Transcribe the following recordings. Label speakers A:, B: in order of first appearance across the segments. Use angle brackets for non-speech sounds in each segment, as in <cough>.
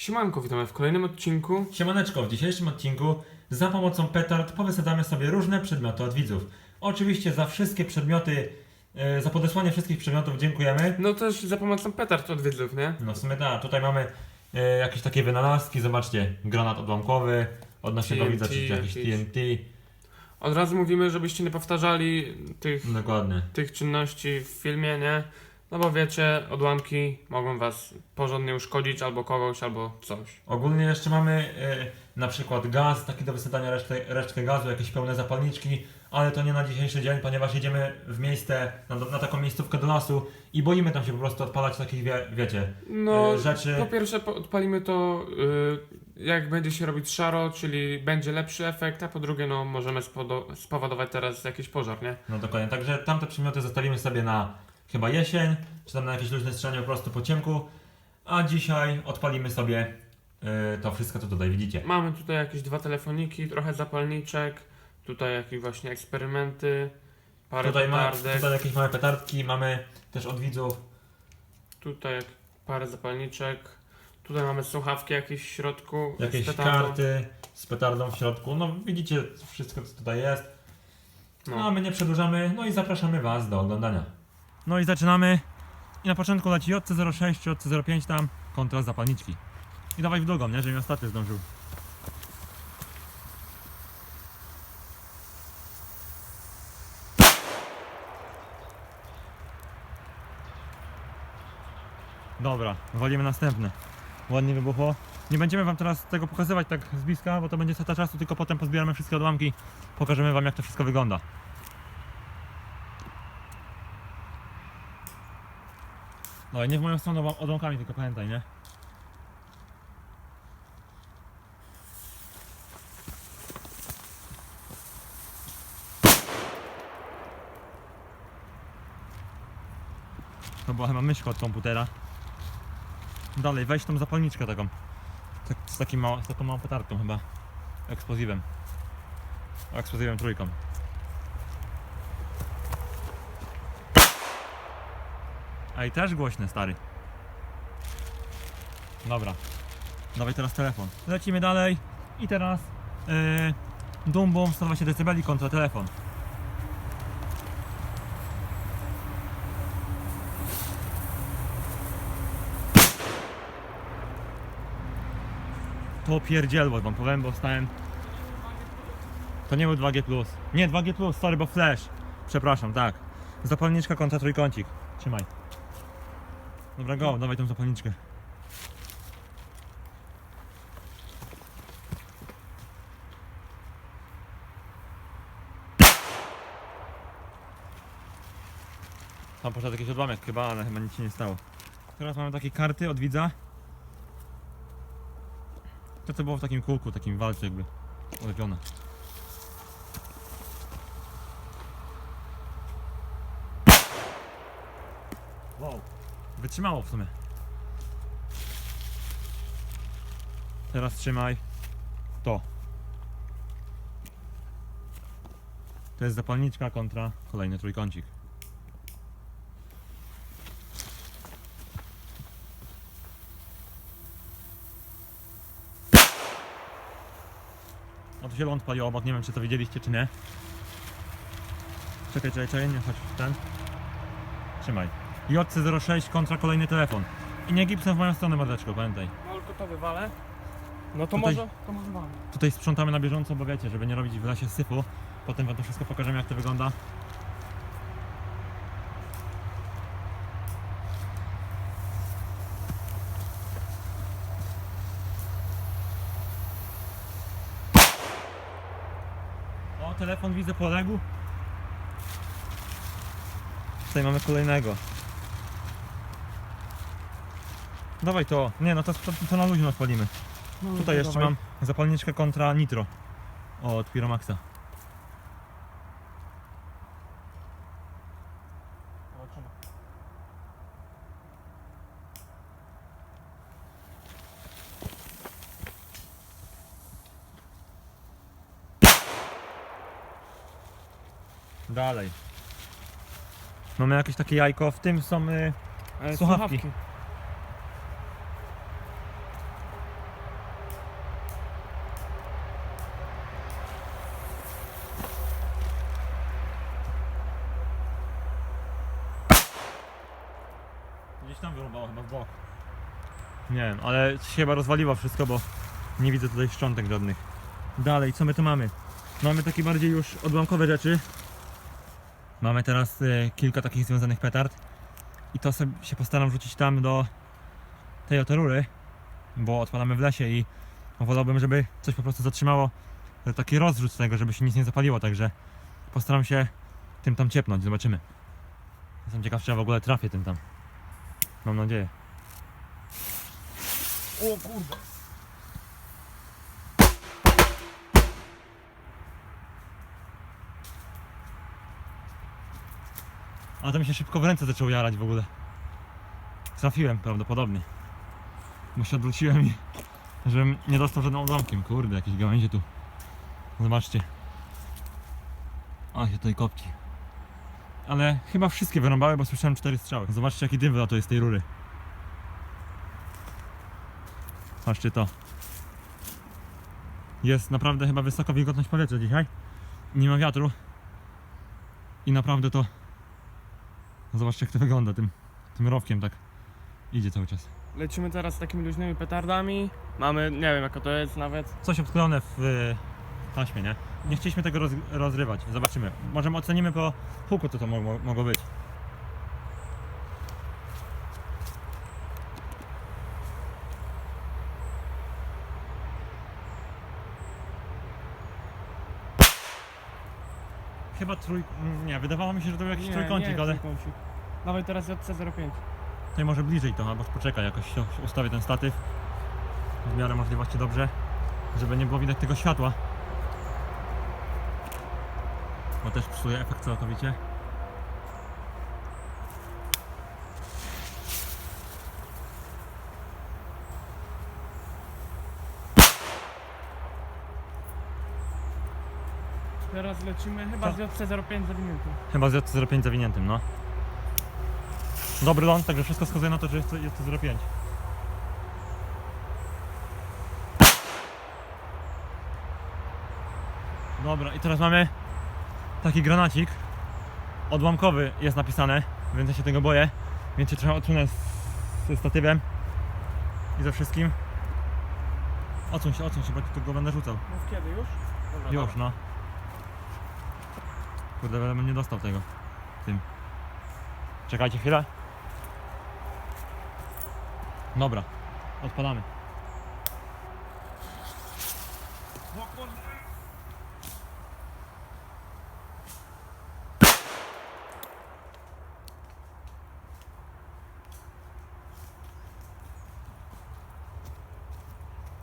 A: Siemanko, witamy w kolejnym odcinku.
B: Siemaneczko, w dzisiejszym odcinku za pomocą petard powysadzamy sobie różne przedmioty od widzów. Oczywiście za wszystkie przedmioty, e, za podesłanie wszystkich przedmiotów dziękujemy.
A: No też za pomocą petard od widzów, nie?
B: No w sumie tak, tutaj mamy e, jakieś takie wynalazki, zobaczcie, granat odłamkowy od naszego
A: TNT
B: widza, czy jakiś
A: jakiś.
B: TNT.
A: Od razu mówimy, żebyście nie powtarzali tych,
B: Dokładnie.
A: tych czynności w filmie, nie? No bo wiecie, odłamki mogą was porządnie uszkodzić, albo kogoś, albo coś.
B: Ogólnie jeszcze mamy e, na przykład gaz, taki do wysadzania resztę, resztkę gazu, jakieś pełne zapalniczki, ale to nie na dzisiejszy dzień, ponieważ jedziemy w miejsce, na, na taką miejscówkę do lasu i boimy tam się po prostu odpalać takich, wie, wiecie,
A: No,
B: e, rzeczy.
A: po pierwsze odpalimy to, y, jak będzie się robić szaro, czyli będzie lepszy efekt, a po drugie, no możemy spowodować teraz jakiś pożar, nie?
B: No dokładnie, także tamte przedmioty zostawimy sobie na chyba jesień, czy tam na jakieś luźne strzelanie po prostu po ciemku, a dzisiaj odpalimy sobie y, to wszystko, co tutaj widzicie.
A: Mamy tutaj jakieś dwa telefoniki, trochę zapalniczek, tutaj jakieś właśnie eksperymenty, parę
B: Tutaj, ma,
A: petardek,
B: tutaj jakieś małe petardki, mamy też od widzów.
A: tutaj parę zapalniczek, tutaj mamy słuchawki jakieś w środku,
B: Jakieś
A: z
B: karty z petardą w środku. No widzicie wszystko, co tutaj jest. No a
A: No.
B: my nie przedłużamy, no i zapraszamy Was do oglądania. No i zaczynamy. I na początku leci JC06 czy JC05 tam kontra zapalniczki. I dawaj w drugą, nie? Żebym ostatni zdążył. Dobra, walimy następne. Ładnie wybuchło. Nie będziemy wam teraz tego pokazywać tak z bliska, bo to będzie strata czasu, tylko potem pozbieramy wszystkie odłamki. Pokażemy wam jak to wszystko wygląda. No i nie w moją stronę odłam- odłamkami, tylko pamiętaj, nie? To była chyba myszka od komputera. Dalej, weź tą zapalniczkę taką. Tak, z, takim mała, z taką małą petardą chyba. Eksplozywem. Eksplozywem trójką. Ej, też głośne, stary. Dobra. Dawaj teraz telefon. Lecimy dalej. I teraz yy, Dum Bum 120 dB kontra telefon. To pierdzielło wam powiem, bo stałem... To nie był 2G+. Nie, 2G+, sorry, bo flash. Przepraszam, tak. Zapalniczka kontra trójkącik. Trzymaj. Dobra, go, dawaj tą zapalniczkę. Tam poszedł jakiś odłamek chyba, ale chyba nic się nie stało. Teraz mamy takie karty od widza. To co było w takim kółku, takim walce jakby ulepione. Wow. Wytrzymało w sumie. Teraz trzymaj to. To jest zapalniczka kontra kolejny trójkącik. No tu się ląd palił obok, nie wiem czy to widzieliście czy nie. Czekaj, czekaj, czekaj, nie chodź w ten. Trzymaj. JC06 kontra kolejny telefon. I nie Gibson w moją stronę mordeczko, pamiętaj.
A: No tylko to wywalę. No to
B: Tutaj-
A: może, to może.
B: Tutaj sprzątamy na bieżąco, bo wiecie, żeby nie robić w lesie syfu. Potem wam to wszystko pokażemy jak to wygląda. O, telefon widzę poległ. Tutaj mamy kolejnego. Dawaj to. Nie no, to, to, na luźno odpalimy.
A: No,
B: Tutaj jeszcze mam zapalniczkę kontra nitro. Od Piromaxa. Dalej. Mamy jakieś takie jajko, w tym są y,
A: Ale
B: słuchawki. Tam wyrąbało chyba w bok. Nie wiem, ale się chyba rozwaliło wszystko, bo nie widzę tutaj szczątek żadnych. Dalej, co my tu mamy? Mamy takie bardziej już odłamkowe rzeczy. Mamy teraz e, kilka takich związanych petard. I to sobie się postaram wrzucić tam do tej oto rury, bo odpalamy w lesie i wolałbym, żeby coś po prostu zatrzymało e, taki rozrzut tego, żeby się nic nie zapaliło, także postaram się tym tam ciepnąć, zobaczymy. Jestem ciekaw, czy ja w ogóle trafię tym tam. Mam nadzieję. O kurde. A to mi się szybko w ręce zaczęło jarać w ogóle. Trafiłem prawdopodobnie. Bo się odwróciłem i żebym nie dostał żadnym odłamkiem. Kurde, jakieś gałęzie tu. Zobaczcie. A się tutaj kopci. Ale chyba wszystkie wyrąbały, bo słyszałem cztery strzały. Zobaczcie jaki dym wylatuje z tej rury. Patrzcie to. Jest naprawdę chyba wysoka wilgotność powietrza dzisiaj. Nie ma wiatru. I naprawdę to... Zobaczcie jak to wygląda tym, tym rowkiem tak. Idzie cały czas.
A: Lecimy teraz z takimi luźnymi petardami. Mamy, nie wiem jaka to jest nawet.
B: Coś obklejone w taśmie, nie? Nie chcieliśmy tego roz, rozrywać. Zobaczymy. Może ocenimy po huku, co to mogło, mogło być. Chyba trój... Nie, wydawało mi się, że to był jakiś trójkącik, ale
A: trójkącik. Dawaj teraz JC05.
B: tutaj może bliżej to, albo poczekaj, jakoś ustawię ten statyw w miarę możliwości dobrze, żeby nie było widać tego światła. Bo też psuje efekt całkowicie.
A: Teraz lecimy chyba z JC05 zawiniętym.
B: Chyba z JT05 zawiniętym, no. Dobry ląd, także wszystko wskazuje na to, że jest to JT05. Dobra, i teraz mamy taki granacik. Odłamkowy jest napisane, więc ja się tego boję. Więc się trochę odsunę z, ze statywem i ze wszystkim. Odsuń się, odsuń się, bo go będę rzucał.
A: No kiedy już? Dobra,
B: Już, no. Kurde, ale bym nie dostał tego. Tym. Czekajcie chwilę. Dobra, odpadamy.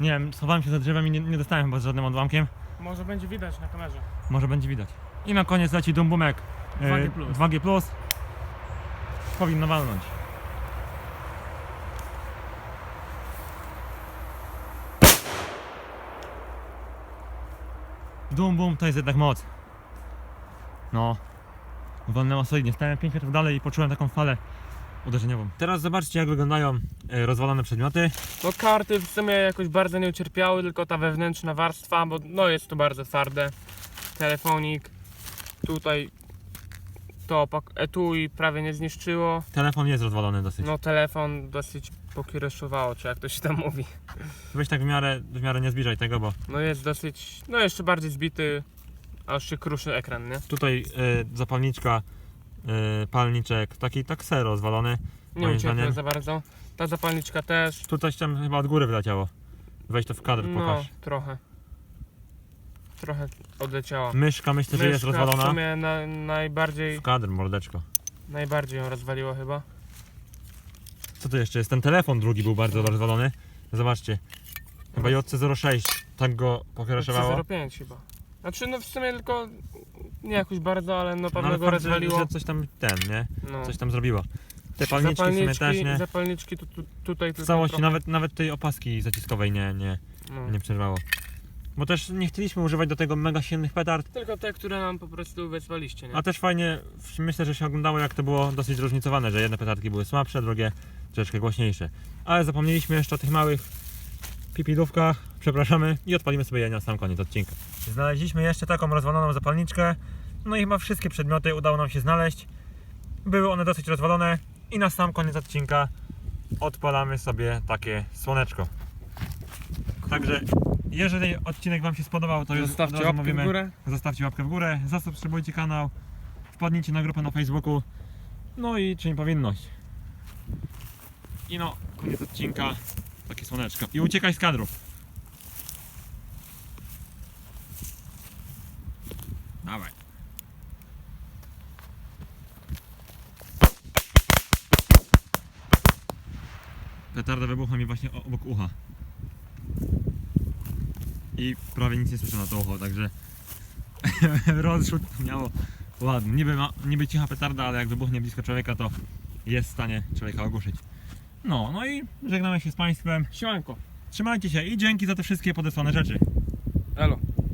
B: Nie wiem, schowałem się za drzewem i nie, nie dostałem chyba z żadnym odłamkiem.
A: Może będzie widać na kamerze.
B: Może będzie widać. I na koniec leci dumbumek
A: 2G+.
B: 2G+. Powinno walnąć. Dum bum to jest jednak moc. No. Walnęło solidnie. Stałem 5 metrów dalej i poczułem taką falę uderzeniową. Teraz zobaczcie jak wyglądają e, rozwalone przedmioty.
A: No karty w sumie jakoś bardzo nie ucierpiały, tylko ta wewnętrzna warstwa, bo no jest to bardzo twarde. Telefonik, tutaj to opak- etui prawie nie zniszczyło.
B: Telefon jest rozwalony dosyć.
A: No telefon dosyć pokiereszowało, czy jak to się tam mówi.
B: Weź tak w miarę, w miarę nie zbliżaj tego, bo
A: No jest dosyć, no jeszcze bardziej zbity, a już się kruszy ekran, nie?
B: Tutaj y, zapalniczka, palniczek, taki tak ser rozwalony.
A: Nie
B: zdaniem-
A: za bardzo. Ta zapalniczka też.
B: Tu coś tam chyba od góry wleciało. Weź to w kadr,
A: No,
B: pokaż.
A: trochę. Trochę odleciała.
B: Myszka myślę, że jest
A: Myszka
B: rozwalona.
A: W sumie na, najbardziej,
B: W kadr, mordeczko.
A: najbardziej ją rozwaliło chyba.
B: Co tu jeszcze jest? Ten telefon drugi był bardzo rozwalony. Zobaczcie. Chyba JC06 tak go pokiereszowało.
A: 05 chyba. Znaczy no w sumie tylko nie jakoś bardzo, ale no
B: No,
A: pewno
B: ale
A: go
B: fakt, że,
A: rozwaliło.
B: że coś tam ten, nie?
A: No.
B: Coś tam zrobiło. Te palniczki w sumie
A: zapalniczki,
B: też nie.
A: zapalniczki tu, tu, tutaj
B: W całości,
A: trochę,
B: nawet, nawet tej opaski zaciskowej nie, nie,
A: no.
B: nie przerwało. Bo też nie chcieliśmy używać do tego mega silnych petard,
A: Tylko te, które nam po prostu wezwaliście, nie?
B: A też fajnie, myślę, że się oglądało jak to było dosyć zróżnicowane, że jedne petardki były słabsze, drugie troszeczkę głośniejsze. Ale zapomnieliśmy jeszcze o tych małych pipidówkach, przepraszamy i odpalimy sobie je na sam koniec odcinka. Znaleźliśmy jeszcze taką rozwaloną zapalniczkę, no i chyba wszystkie przedmioty udało nam się znaleźć. Były one dosyć rozwalone i na sam koniec odcinka odpalamy sobie takie słoneczko. Także jeżeli odcinek Wam się spodobał, to już
A: Zostawcie łapkę
B: mówimy,
A: w górę.
B: Zostawcie łapkę w górę, zasubskrybujcie kanał, wpadnijcie na grupę na Facebooku, no i czyń powinność. I no, koniec odcinka, takie słoneczko. I uciekaj z kadru. Dawaj. Petarda wybuchła mi właśnie obok ucha. I prawie nic nie słyszę na to ucho, także <laughs> rozrzut miało ładny. Niby, niby cicha petarda, ale jak wybuchnie blisko człowieka, to jest w stanie człowieka ogłuszyć. No, no i żegnamy się z Państwem.
A: Siemanko.
B: Trzymajcie się i dzięki za te wszystkie podesłane rzeczy.